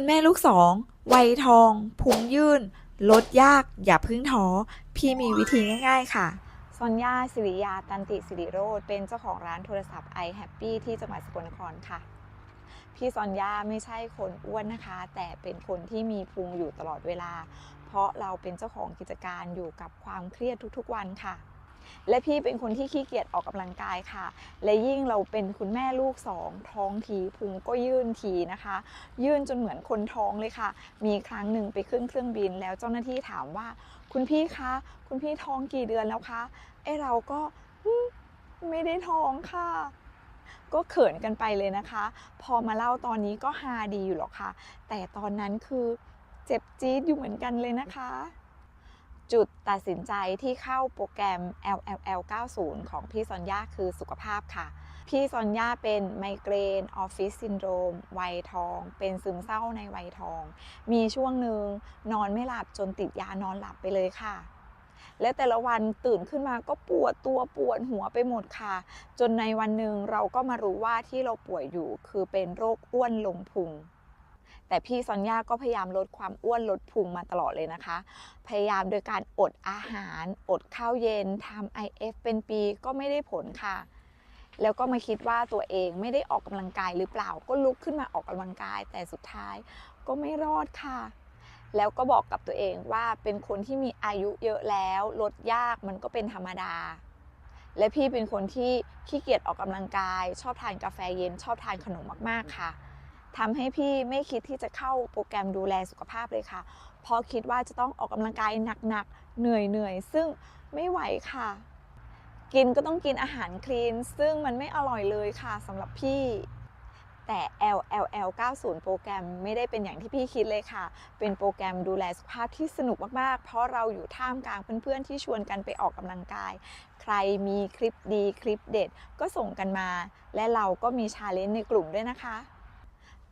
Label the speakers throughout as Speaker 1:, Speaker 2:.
Speaker 1: คุณแม่ลูกสองวัยทองพุงยื่น ลดยาก อย่าพึ่งท้อ พี่มีวิธีง่าย ๆ ค่ะ
Speaker 2: ซอนยาสิริยาตันติสิริโรธเป็นเจ้าของร้านโทรศัพท์ i Happy ที่จังหวัดสกลนครค่ะ พี่ซอนยาไม่ใช่คนอ้วนนะคะ แต่เป็นคนที่มีพุงอยู่ตลอดเวลา เพราะเราเป็นเจ้าของกิจการอยู่กับความเครียดทุกๆวันค่ะ และพี่เป็นคนที่ขี้เกียจออกกำลังกายค่ะ และยิ่งเราเป็นคุณแม่ลูกสองท้องทีพุงก็ยื่นทีนะคะ ยื่นจนเหมือนคนท้องเลยค่ะ มีครั้งหนึ่งไปขึ้นเครื่องบิน แล้วเจ้าหน้าที่ถามว่า คุณพี่คะคุณพี่ท้องกี่เดือนแล้วคะไอเราก็ไม่ได้ท้องค่ะก็เขินกันไปเลยนะคะ พอมาเล่าตอนนี้ก็ฮาดีอยู่หรอกค่ะ แต่ตอนนั้นคือเจ็บจี๊ดอยู่เหมือนกันเลยนะคะ จุดตัดสินใจที่เข้าโปรแกรม LLL 90 ของพี่ซอนยาคือสุขภาพค่ะ พี่ซอนยาเป็นไมเกรนออฟฟิศซินโดรมวัยทอง เป็นซึมเศร้าในวัยทอง มีช่วงหนึ่งนอนไม่หลับจนติดยานอนหลับไปเลยค่ะ และแต่ละวันตื่นขึ้นมาก็ปวดตัวปวดหัวไปหมดค่ะ จนในวันหนึ่งเราก็มารู้ว่าที่เราป่วยอยู่คือเป็นโรคอ้วนลงพุง แต่พี่ซอนยาก็พยายามลดความอ้วนลดพุงมาตลอดเลยนะคะ พยายามโดยการอดอาหาร อดข้าวเย็นทำ IF เป็นปีก็ไม่ได้ผลค่ะ แล้วก็มาคิดว่าตัวเองไม่ได้ออกกำลังกายหรือเปล่า ก็ลุกขึ้นมาออกกำลังกาย แต่สุดท้ายก็ไม่รอดค่ะ แล้วก็บอกกับตัวเองว่าเป็นคนที่มีอายุเยอะแล้วลดยากมันก็เป็นธรรมดาและพี่เป็นคนที่ขี้เกียจออกกำลังกาย ชอบทานกาแฟเย็น ชอบทานขนมมาก ๆ ค่ะ ทำให้พี่ไม่คิดที่จะเข้าโปรแกรมดูแลสุขภาพเลยค่ะ เพราะคิดว่าจะต้องออกกำลังกายหนักๆ เหนื่อยๆ ซึ่งไม่ไหวค่ะ กินก็ต้องกินอาหารคลีน ซึ่งมันไม่อร่อยเลยค่ะสำหรับพี่แต่ LLL 90 โปรแกรมไม่ได้เป็นอย่างที่พี่คิดเลยค่ะ เป็นโปรแกรมดูแลสุขภาพที่สนุกมาก ๆ เพราะเราอยู่ท่ามกลางเพื่อน ๆ ที่ชวนกันไปออกกำลังกาย ใครมีคลิปดีคลิปเด็ดก็ส่งกันมา และเราก็มีชาเลนจ์ในกลุ่มด้วยนะคะ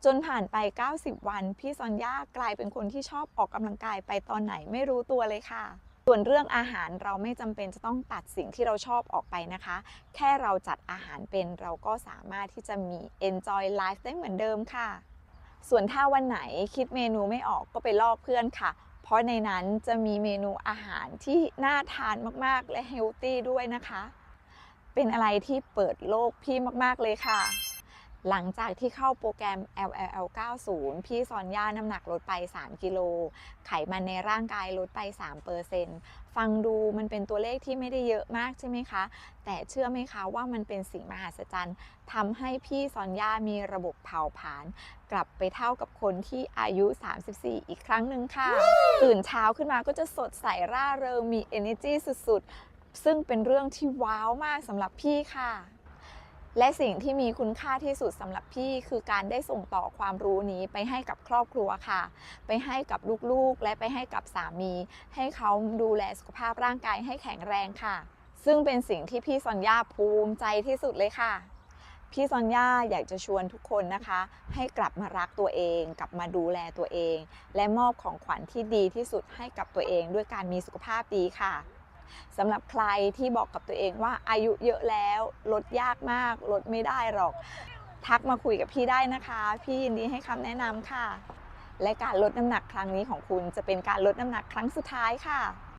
Speaker 2: จนผ่านไป 90 วัน พี่ซอนย่ากลายเป็นคนที่ชอบออกกำลังกายไปตอนไหนไม่รู้ตัวเลยค่ะ ส่วนเรื่องอาหารเราไม่จำเป็นจะต้องตัดสิ่งที่เราชอบออกไปนะคะ แค่เราจัดอาหารเป็นเราก็สามารถที่จะมี enjoy life ได้เหมือนเดิมค่ะ ส่วนถ้าวันไหนคิดเมนูไม่ออกก็ไปลอกเพื่อนค่ะ เพราะในนั้นจะมีเมนูอาหารที่น่าทานมากๆ และเฮลตี้ด้วยนะคะ เป็นอะไรที่เปิดโลกพี่มากๆเลยค่ะ หลังจากที่เข้าโปรแกรม LLL 90 พี่ซอนย่าน้ำหนักลดไป 3 กิโล ไขมันในร่างกายลดไป 3%ฟังดูมันเป็นตัวเลขที่ไม่ได้เยอะมากใช่ไหมคะ แต่เชื่อไหมคะว่ามันเป็นสิ่งมหัศจรรย์ทำให้พี่ซอนย่ามีระบบเผาผลาญกลับไปเท่ากับคนที่อายุ 34 อีกครั้งหนึ่งค่ะ ตื่นเช้าขึ้นมาก็จะสดใสร่าเริงมี energy สุดๆ ซึ่งเป็นเรื่องที่ว้าวมากสำหรับพี่ค่ะ และสิ่งที่มีคุณค่าที่สุดสำหรับพี่คือการได้ส่งต่อความรู้นี้ไปให้กับครอบครัวค่ะ ไปให้กับลูกๆ และไปให้กับสามี ให้เขาดูแลสุขภาพร่างกายให้แข็งแรงค่ะ ซึ่งเป็นสิ่งที่พี่ซอนย่าภูมิใจที่สุดเลยค่ะพี่ซอนย่าอยากจะชวนทุกคนนะคะ ให้กลับมารักตัวเอง กลับมาดูแลตัวเอง และมอบของขวัญที่ดีที่สุดให้กับตัวเองด้วยการมีสุขภาพดีค่ะ สำหรับใครที่บอกกับตัวเองว่าอายุเยอะแล้วลดยากมาก ลดไม่ได้หรอก ทักมาคุยกับพี่ได้นะคะ พี่ยินดีให้คำแนะนำค่ะ และการลดน้ำหนักครั้งนี้ของคุณจะเป็นการลดน้ำหนักครั้งสุดท้ายค่ะ